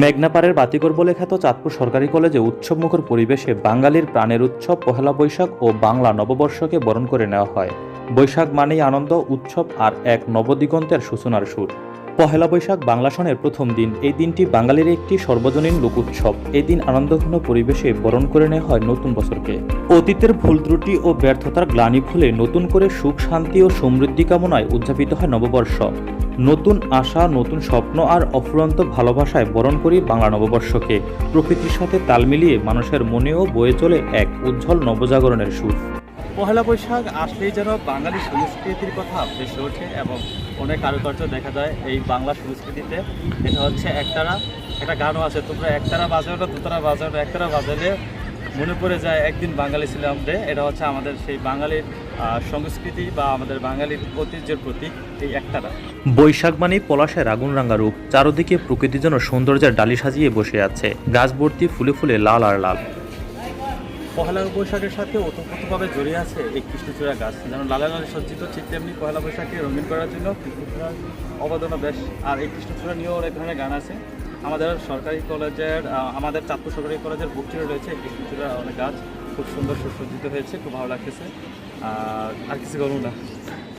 মেঘনাপাড়ের বাতিকর বলে খ্যাত চাঁদপুর সরকারি কলেজে উৎসবমুখর পরিবেশে বাঙালির প্রাণের উৎসব পহেলা বৈশাখ ও বাংলা নববর্ষকে বরণ করে নেওয়া হয়। বৈশাখ মানেই আনন্দ, উৎসব আর এক নবদিগন্তের সূচনার সুর। পহেলা বৈশাখ বাংলা সনের প্রথম দিন। এই দিনটি বাঙালির একটি সর্বজনীন লোক উৎসব এই দিন আনন্দঘন পরিবেশে বরণ করে নেওয়া হয় নতুন বছরকে। অতীতের ভুল ত্রুটি ও ব্যর্থতার গ্লানি ভুলে নতুন করে সুখ, শান্তি ও সমৃদ্ধি কামনায় উদযাপিত হয় নববর্ষ। নতুন আশা, নতুন স্বপ্ন আর অফুরন্ত ভালোবাসায় বরণ করি বাংলা নববর্ষকে। প্রকৃতির সাথে তাল মিলিয়ে মানুষের মনেও বয়ে চলে এক উজ্জ্বল নবজাগরণের সুর। পহেলা বৈশাখ আসলেই যেন বাঙালি সংস্কৃতির কথা ভেসে ওঠে এবং অনেক কারুকার্য দেখা যায় এই বাংলা সংস্কৃতিতে। এটা হচ্ছে একতারা, একটা গানও আছে, তোমরা একতারা বাজাও না, দুতারা বাজাও না, একতারা বাজালে মনে পড়ে যায় একদিন বাঙালি ছিলাম রে এটা হচ্ছে আমাদের সেই বাঙালির সংস্কৃতি বা আমাদের বাঙালির ঐতিহ্যের প্রতীক এই একতারা বৈশাখ মানেই পলাশের আগুন রাঙা রূপ চারদিকে প্রকৃতি যেন সৌন্দর্যের ডালি সাজিয়ে বসে আছে। গাছ ভর্তি ফুলে ফুলে লাল আর লাল। পহেলা বৈশাখের সাথে ওতপ্রোতভাবে জড়িয়ে আছে এই কৃষ্ণচূড়া গাছ। যেন লালে লালে সজ্জিত ঠিক তেমনি পহেলা বৈশাখকে রঙিন করার জন্য কৃষ্ণচূড়ার অবদানও বেশ। আর এই কৃষ্ণচূড়া নিয়েও অনেক ধরনের গান আছে। আমাদের সরকারি কলেজের আমাদের চাঁদপুর সরকারি কলেজের বুকটি রয়েছে কৃষ্ণচূড়া অনেক গাছ খুব সুন্দর সুসজ্জিত হয়েছে, খুব ভালো লাগতেছে। আর আর কিছু করব না।